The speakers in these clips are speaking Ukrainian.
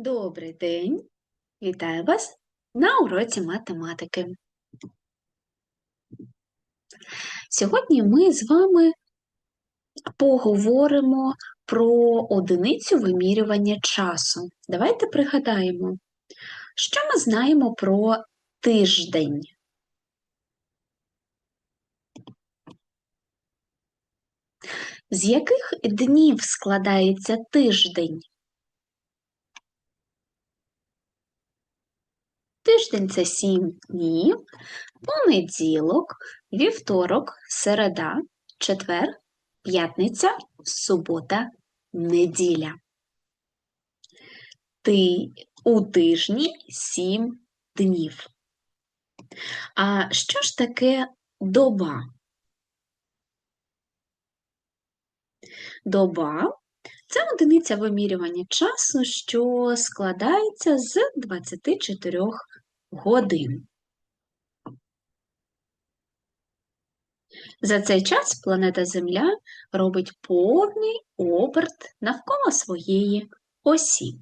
Добрий день! Вітаю вас на уроці математики. Сьогодні ми з вами поговоримо про одиницю вимірювання часу. Давайте пригадаємо, що ми знаємо про тиждень. З яких днів складається тиждень? Тиждень це сім днів, понеділок, вівторок, середа, четвер, п'ятниця, субота, неділя. Ти у тижні сім днів. А що ж таке доба? Доба це одиниця вимірювання часу, що складається з 24 годин. За цей час планета Земля робить повний оберт навколо своєї осі.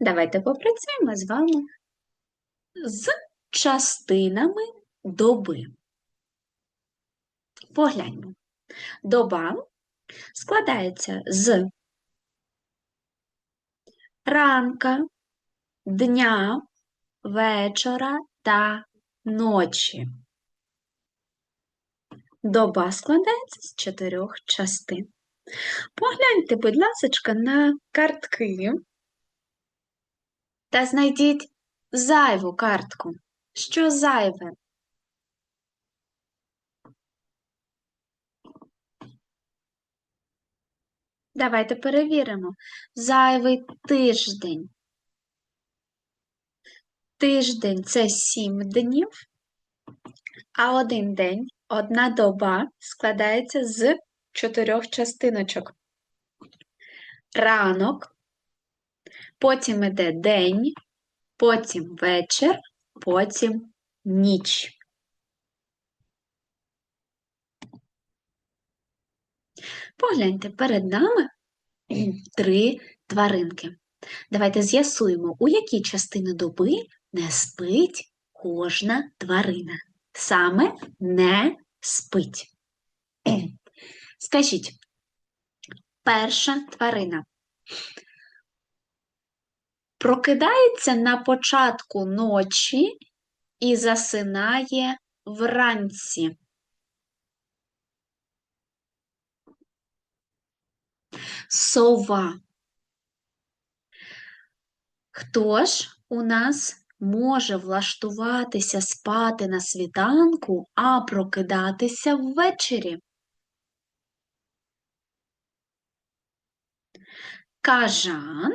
Давайте попрацюємо з вами з частинами доби. Погляньмо. Доба складається з ранка, дня, вечора та ночі. Доба складається з чотирьох частин. Погляньте, будь ласка, на картки та знайдіть зайву картку. Що зайве? Давайте перевіримо. Зайвий тиждень. Тиждень це сім днів, а один день, одна доба складається з чотирьох частиночок. Ранок, потім іде день, потім вечір, потім ніч. Погляньте, перед нами три тваринки. Давайте з'ясуємо, у які частини доби не спить кожна тварина. Саме не спить. Скажіть, перша тварина прокидається на початку ночі і засинає вранці. Сова. Хто ж у нас може влаштуватися спати на світанку, а прокидатися ввечері? Кажан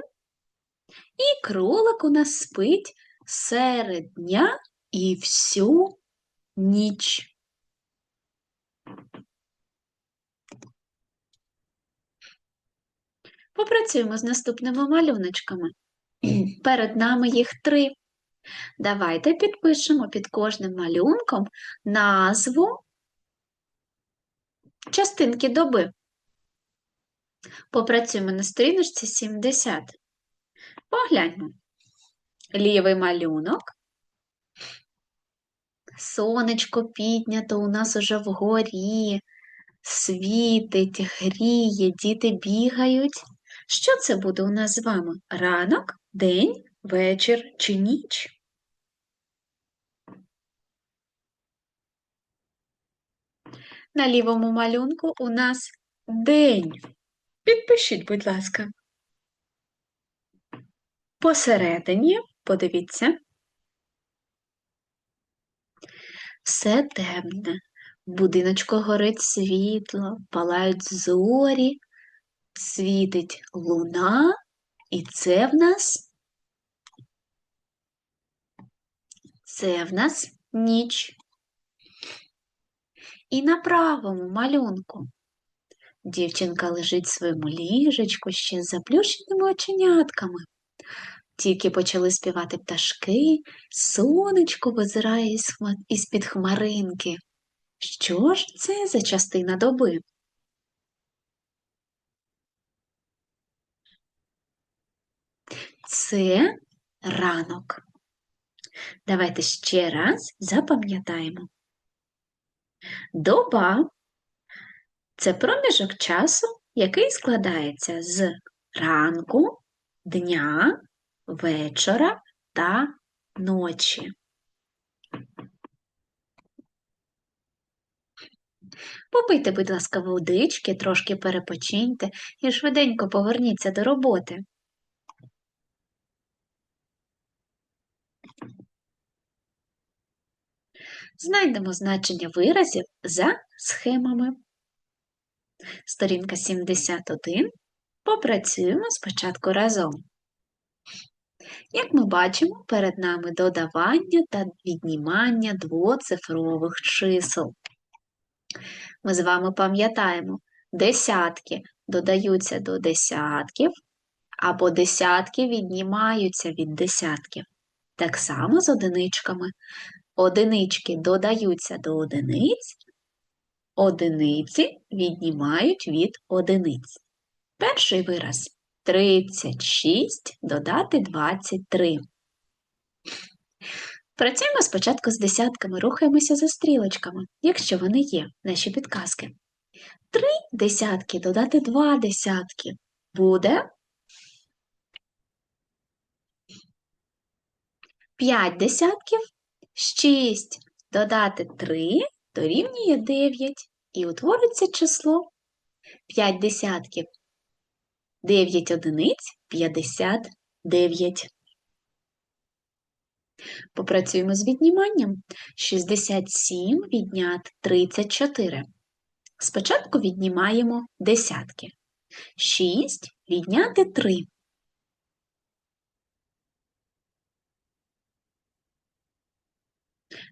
і кролик у нас спить серед дня і всю ніч. Попрацюємо з наступними малюночками. Перед нами їх три. Давайте підпишемо під кожним малюнком назву частинки доби. Попрацюємо на сторіночці 70. Погляньмо. Лівий малюнок. Сонечко піднято у нас уже вгорі, світить, гріє, діти бігають. Що це буде у нас з вами? Ранок, день, вечір чи ніч? На лівому малюнку у нас день. Підпишіть, будь ласка. Посередині, подивіться, все темне. В будиночку горить світло, палають зорі, світить луна, і це в нас це в нас ніч. І на правому малюнку дівчинка лежить в своєму ліжечку ще з заплющеними оченятками. Тільки почали співати пташки, сонечко визирає із-під хмаринки. Що ж це за частина доби? Це ранок. Давайте ще раз запам'ятаємо. Доба це проміжок часу, який складається з ранку, дня, вечора та ночі. Попийте, будь ласка, водички, трошки перепочиньте і швиденько поверніться до роботи. Знайдемо значення виразів за схемами. Сторінка 71. Попрацюємо спочатку разом. Як ми бачимо, перед нами додавання та віднімання двоцифрових чисел. Ми з вами пам'ятаємо, десятки додаються до десятків, або десятки віднімаються від десятків. Так само з одиничками. Одинички додаються до одиниць, одиниці віднімають від одиниць. Перший вираз 36 додати 23. Працюємо спочатку з десятками, рухаємося за стрілочками, якщо вони є, наші підказки. Три десятки додати два десятки буде 5 десятків, 6 додати 3 дорівнює 9 і утвориться число 5 десятків. 9 одиниць 59. Попрацюємо з відніманням. 67 відняти 34. Спочатку віднімаємо десятки. 6 відняти 3.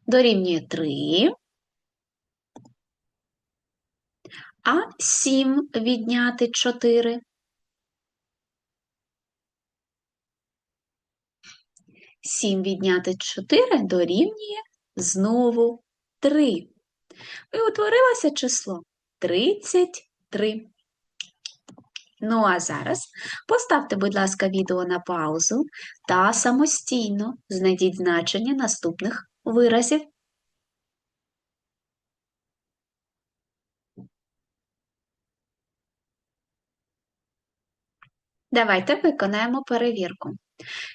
Дорівнює 3. А 7 відняти 4. 7 відняти 4 дорівнює знову 3. І утворилося число 33. Ну, а зараз поставте, будь ласка, відео на паузу та самостійно знайдіть значення наступних виразів. Давайте виконаємо перевірку.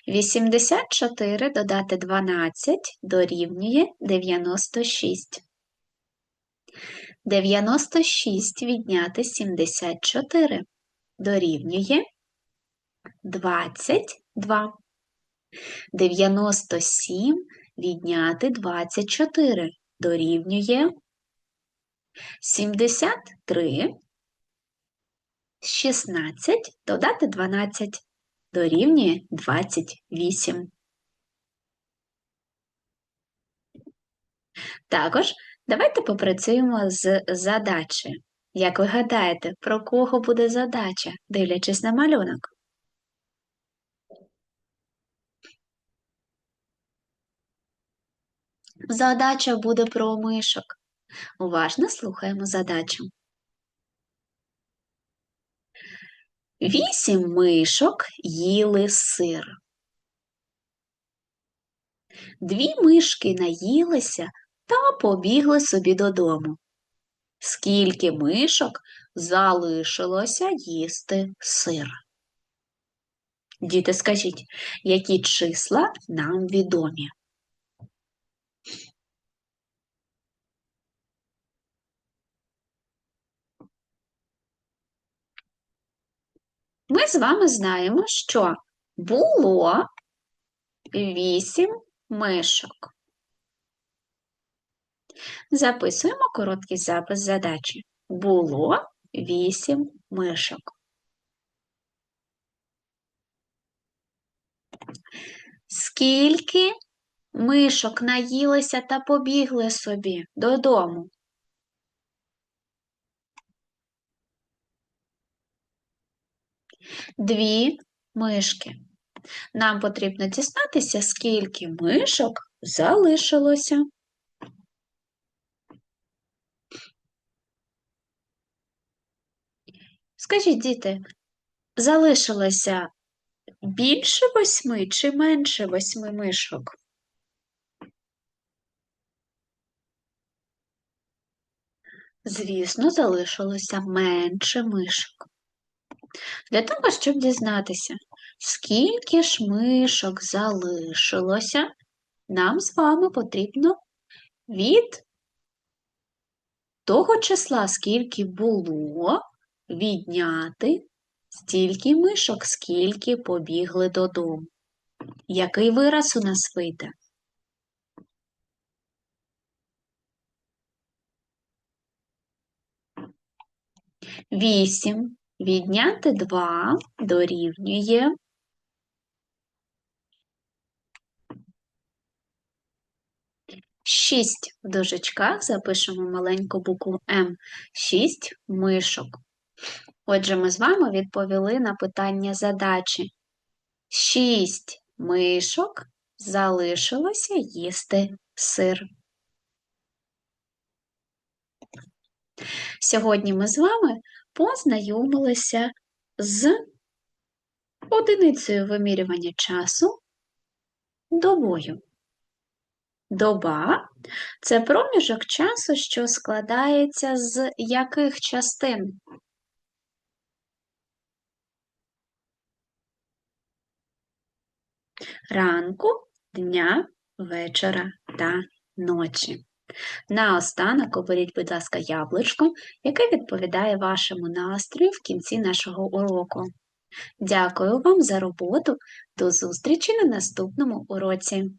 84 додати 12 дорівнює 96. 96 відняти 74 дорівнює 22. 97 відняти 24 дорівнює 73. 16 додати 12 дорівнює 28. Також давайте попрацюємо з задачею. Як ви гадаєте, про кого буде задача, дивлячись на малюнок? Задача буде про мишок. Уважно слухаємо задачу. Вісім мишок їли сир. Дві мишки наїлися та побігли собі додому. Скільки мишок залишилося їсти сир? Діти, скажіть, які числа нам відомі? Ми з вами знаємо, що було вісім мишок. Записуємо короткий запис задачі. Було вісім мишок. Скільки мишок наїлися та побігли собі додому? Дві мишки. Нам потрібно дізнатися, скільки мишок залишилося. Скажіть, діти, залишилося Більше восьми чи менше восьми мишок? Звісно, залишилося менше мишок. Для того, щоб дізнатися, скільки ж мишок залишилося, нам з вами потрібно від того числа, скільки було, відняти стільки мишок, скільки побігли додому. Який вираз у нас вийде? Вісім відняти два дорівнює шість. В дужечках запишемо маленьку букву М. Шість мишок. Отже, ми з вами відповіли на питання задачі. Шість мишок залишилося їсти сир. Сьогодні ми з вами познайомилися з одиницею вимірювання часу добою. Доба це проміжок часу, що складається з яких частин? Ранку, дня, вечора та ночі. Наостанок оберіть, будь ласка, яблучко, яке відповідає вашому настрою в кінці нашого уроку. Дякую вам за роботу. До зустрічі на наступному уроці!